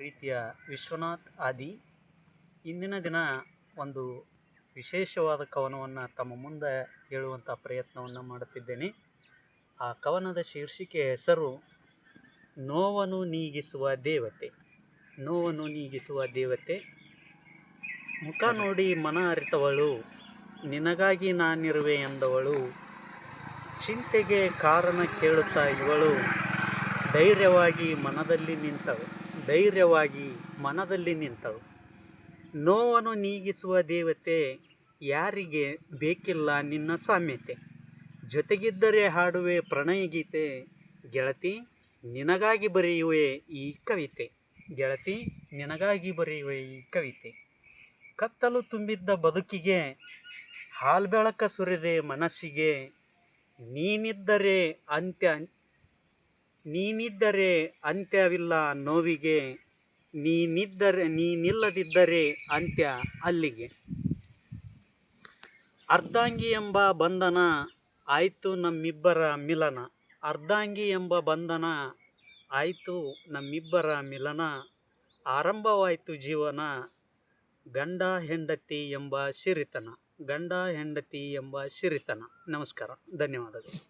ಪ್ರೀತಿಯ ವಿಶ್ವನಾಥ್ ಆದಿ. ಇಂದಿನ ದಿನ ಒಂದು ವಿಶೇಷವಾದ ಕವನವನ್ನು ತಮ್ಮ ಮುಂದೆ ಹೇಳುವಂಥ ಪ್ರಯತ್ನವನ್ನು ಮಾಡುತ್ತಿದ್ದೇನೆ. ಆ ಕವನದ ಶೀರ್ಷಿಕೆ ಹೆಸರು ನೋವನ್ನು ನೀಗಿಸುವ ದೇವತೆ ನೋವನ್ನು ನೀಗಿಸುವ ದೇವತೆ. ಮುಖ ನೋಡಿ ಮನ ಅರಿತವಳು, ನಿನಗಾಗಿ ನಾನಿರುವೆ ಎಂದವಳು. ಚಿಂತೆಗೆ ಕಾರಣ ಕೇಳುತ್ತಾ ಇವಳು ಧೈರ್ಯವಾಗಿ ಮನದಲ್ಲಿ ನಿಂತವು ಧೈರ್ಯವಾಗಿ ಮನದಲ್ಲಿ ನಿಂತವು ನೋವನ್ನು ನೀಗಿಸುವ ದೇವತೆ ಯಾರಿಗೆ ಬೇಕಿಲ್ಲ ನಿನ್ನ ಸಾಮ್ಯತೆ. ಜೊತೆಗಿದ್ದರೆ ಹಾಡುವೆ ಪ್ರಣಯ ಗೀತೆ ಗೆಳತಿ, ನಿನಗಾಗಿ ಬರೆಯುವೆ ಈ ಕವಿತೆ. ಗೆಳತಿ, ನಿನಗಾಗಿ ಬರೆಯುವೆ ಈ ಕವಿತೆ. ಕತ್ತಲು ತುಂಬಿದ್ದ ಬದುಕಿಗೆ, ಹಾಲ್ಬೆಳಕ ಸುರಿದೆ ಮನಸ್ಸಿಗೆ. ನೀನಿದ್ದರೆ ಅಂತ್ಯ ನೀನಿದ್ದರೆ ಅಂತ್ಯವಿಲ್ಲ ನೋವಿಗೆ, ನೀನಿದ್ದರೆ, ನೀನಿಲ್ಲದಿದ್ದರೆ ಅಂತ್ಯ ಅಲ್ಲಿಗೆ. ಅರ್ಧಾಂಗಿ ಎಂಬ ಬಂಧನ ಆಯಿತು ನಮ್ಮಿಬ್ಬರ ಮಿಲನ. ಅರ್ಧಾಂಗಿ ಎಂಬ ಬಂಧನ ಆಯಿತು ನಮ್ಮಿಬ್ಬರ ಮಿಲನ. ಆರಂಭವಾಯಿತು ಜೀವನ ಗಂಡ, ಹೆಂಡತಿ ಎಂಬ ಸಿರಿತನ. ಗಂಡ, ಹೆಂಡತಿ ಎಂಬ ಸಿರಿತನ. ನಮಸ್ಕಾರ. ಧನ್ಯವಾದಗಳು.